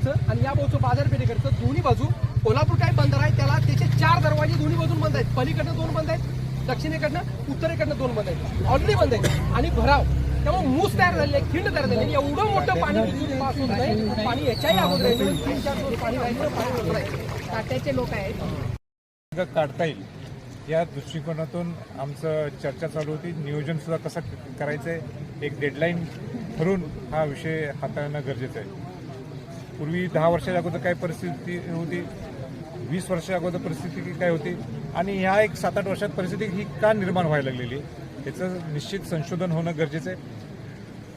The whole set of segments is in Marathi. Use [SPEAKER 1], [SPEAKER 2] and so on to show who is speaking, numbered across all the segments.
[SPEAKER 1] बाजाराचं आणि या बाजूचं बाजारपेठेकडचं दोन्ही बाजू कोल्हापूर काय बंदर आहे त्याला त्याचे चार दरवाजे दोन्ही बाजून बंद आहेत. पलीकडनं दोन बंद आहेत दक्षिणेकडनं उत्तरेकडनं दोन बंद आहेत. ऑलरेडी बंद आहेत. आणि भराव. त्यामुळे मूस तयार झालेले आहे खिंड तयार झालेली एवढं मोठं पाणी पास होत नाही. पाणी याच्याही अगोदर आहे. तीन चार दिवस पाणी राहिलं पाणी होत लोक आहेत.
[SPEAKER 2] काढता येईल. या दृष्टिकोनातून आमचं चर्चा चालू होती. नियोजन सुद्धा कसं करायचं आहे एक डेडलाईन ठरून हा विषय हाताळणं गरजेचं आहे. पूर्वी दहा वर्षाच्या अगोदर काय परिस्थिती होती वीस वर्षाच्या अगोदर परिस्थिती काय होती आणि ह्या एक सात आठ वर्षात परिस्थिती ही का निर्माण व्हायला लागलेली आहे याचं निश्चित संशोधन होणं गरजेचं आहे.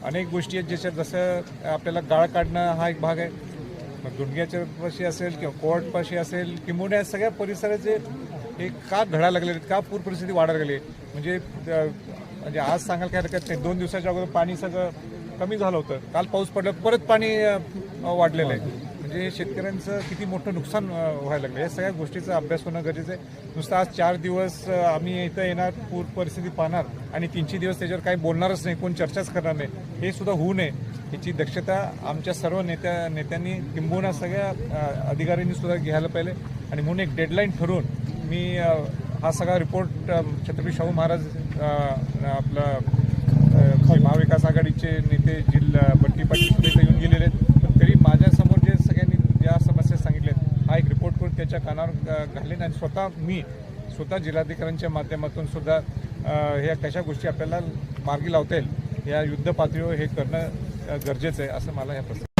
[SPEAKER 2] अनेक गोष्टी आहेत ज्याच्यात जसं आपल्याला गाळ काढणं हा एक भाग आहे मग दुंडग्याच्या पाशी असेल किंवा कोर्ट पाशी असेल किंबहुना या सगळ्या परिसराचे हे का घडायला लागले का पूर परिस्थिती वाढायला लागली म्हणजे म्हणजे आज सांगायला काय हरकत नाही. दोन दिवसाच्या अगोदर पाणी सगळं कमी झालं होतं. काल पाऊस पडला परत पाणी वाढलेलं आहे. म्हणजे शेतकऱ्यांचं किती मोठं नुकसान व्हायला लागलं. या सगळ्या गोष्टीचा अभ्यास होणं गरजेचं आहे. नुसतं आज चार दिवस आम्ही इथं येणार पूर परिस्थिती पाहणार आणि तीनशे दिवस त्याच्यावर काही बोलणारच नाही कोण चर्चाच करणार नाही. हे सुद्धा होऊ नये. याची दक्षता आमच्या सर्व नेत्या नेत्यांनी किंबहुना सगळ्या अधिकाऱ्यांनी सुद्धा घ्यायला पाहिजे आणि म्हणून एक डेडलाईन ठरवून मी हा सगळा रिपोर्ट छत्रपती शाहू महाराज आपलं आपला महाविकास आघाडीचे नेते जिल्हा बट्टी पाटील सुद्धा रिपोर्ट त्याच्या कानावर घालेन आणि स्वतः मी स्वतः जिल्हाधिकाऱ्यांच्या माध्यमातून सुद्धा ह्या कशा गोष्टी आपल्याला मार्गी लावता येईल या युद्ध पातळीवर हे करणं गरजेचं आहे असं मला या प्रसंग